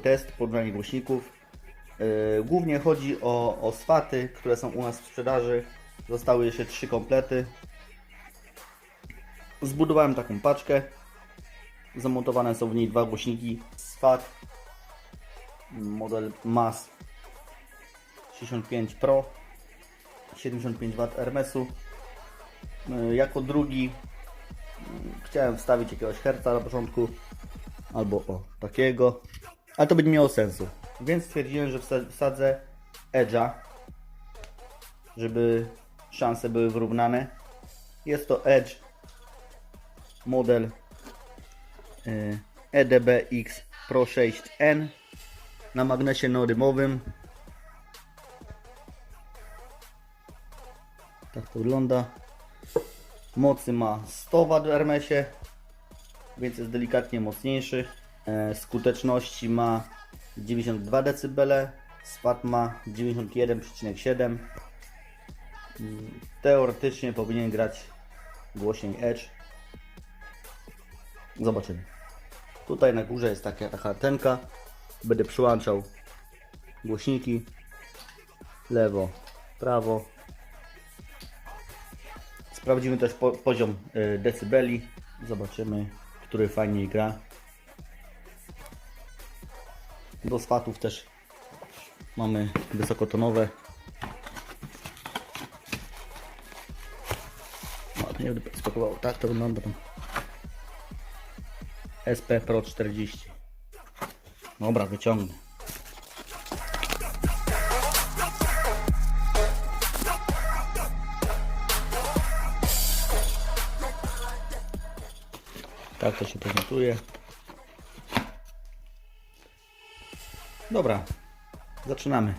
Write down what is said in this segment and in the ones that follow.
test, porównanie głośników. Yy, Głównie chodzi o, o swaty, które są u nas w sprzedaży. Zostały jeszcze trzy komplety. Zbudowałem taką paczkę. Zamontowane są w niej dwa głośniki SWAT. Model MAS 65 Pro 75 W Hermesu. Yy, Jako drugi yy, chciałem wstawić jakiegoś herca na początku albo o takiego, ale to będzie miało sensu. Więc stwierdziłem, że wsa- wsadzę Edge'a, żeby szanse były wyrównane. Jest to Edge model y, EDBX Pro 6N na magnesie neodymowym. Tak to wygląda. Mocy ma 100 W w Hermesie, więc jest delikatnie mocniejszy. E, skuteczności ma 92 dB, SWAT ma 91,7. Mm, Teoretycznie powinien grać głośniej Edge. Zobaczymy. Tutaj na górze jest taka, antenka. Będę przyłączał głośniki. Lewo, prawo. Sprawdzimy też po, poziom y, decybeli. Zobaczymy, który fajniej gra. Do swatów też mamy wysokotonowe. No, to nie będę spakował. Tak to wygląda. SP Pro 40. Dobra, wyciągnę. Tak to się prezentuje. Dobra, zaczynamy.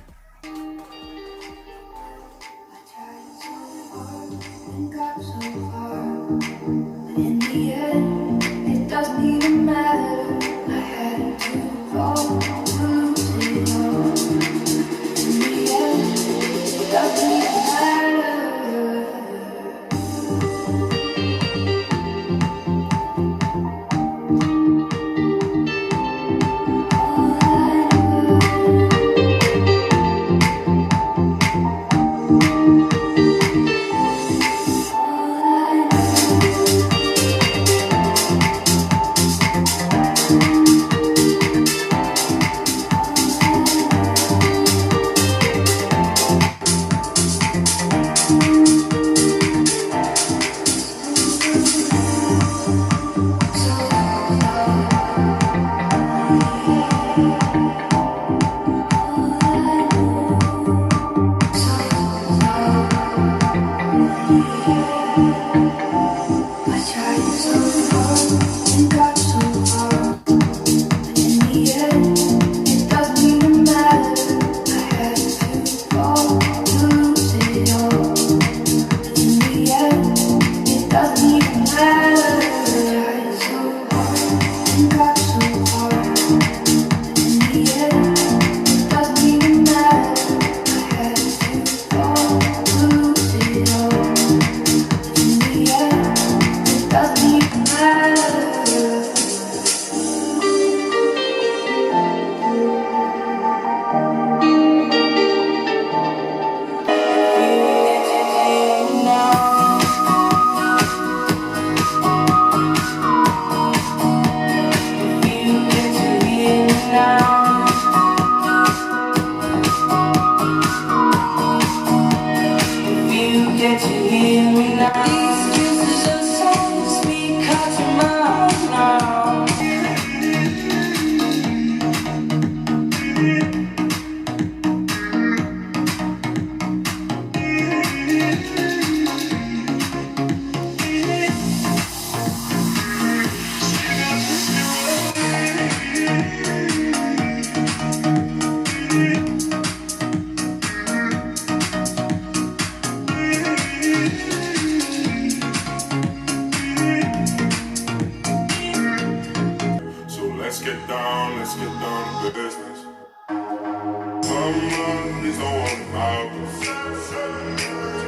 Please don't want about.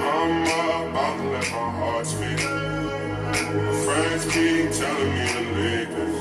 I'm about to let my heart speak. Friends keep telling me to leave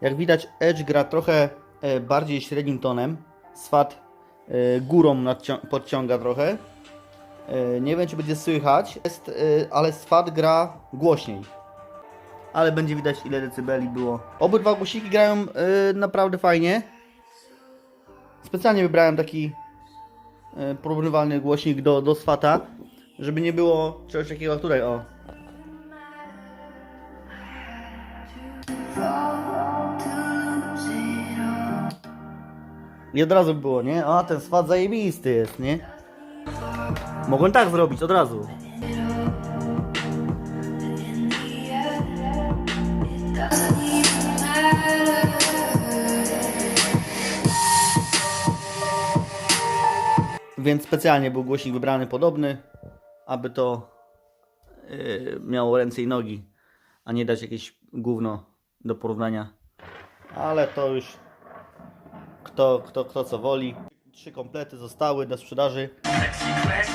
Jak widać, Edge gra trochę e, bardziej średnim tonem. Swat e, górą podciąga trochę. E, nie wiem, czy będzie słychać, jest, ale Swat gra głośniej. Ale będzie widać, ile decybeli było. Obydwa głośniki grają naprawdę fajnie. Specjalnie wybrałem taki porównywalny głośnik do, do Swata, żeby nie było czegoś takiego tutaj, o. I od razu było, nie? A ten swat zajebisty jest, nie? Mogłem tak zrobić od razu. Więc specjalnie był głośnik wybrany podobny, aby to yy, miało ręce i nogi, a nie dać jakieś gówno do porównania. Ale to już kto, kto, kto co woli. Trzy komplety zostały do sprzedaży. Jeszcze herc.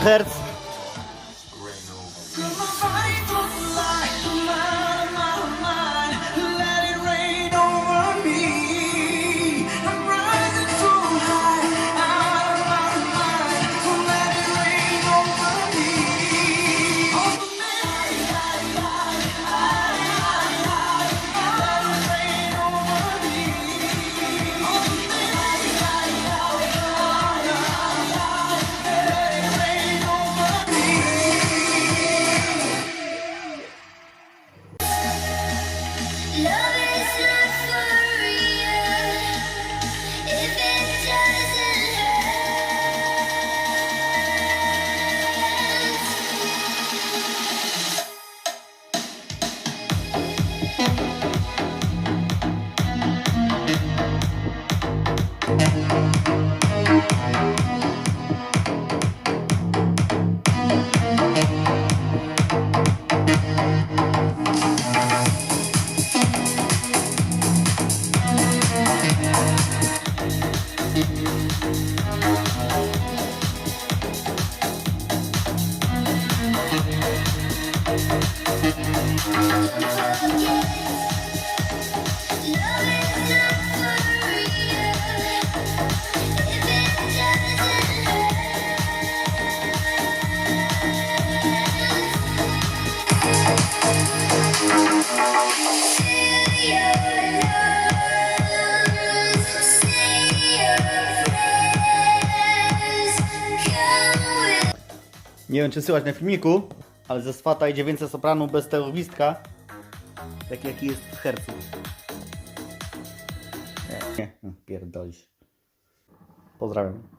Hertz. Nie wiem czy słychać na filmiku, ale ze swata idzie więcej sopranu bez tego gwizdka. Tak jaki jest w hercu. Nie, nie, pierdolisz. Pozdrawiam.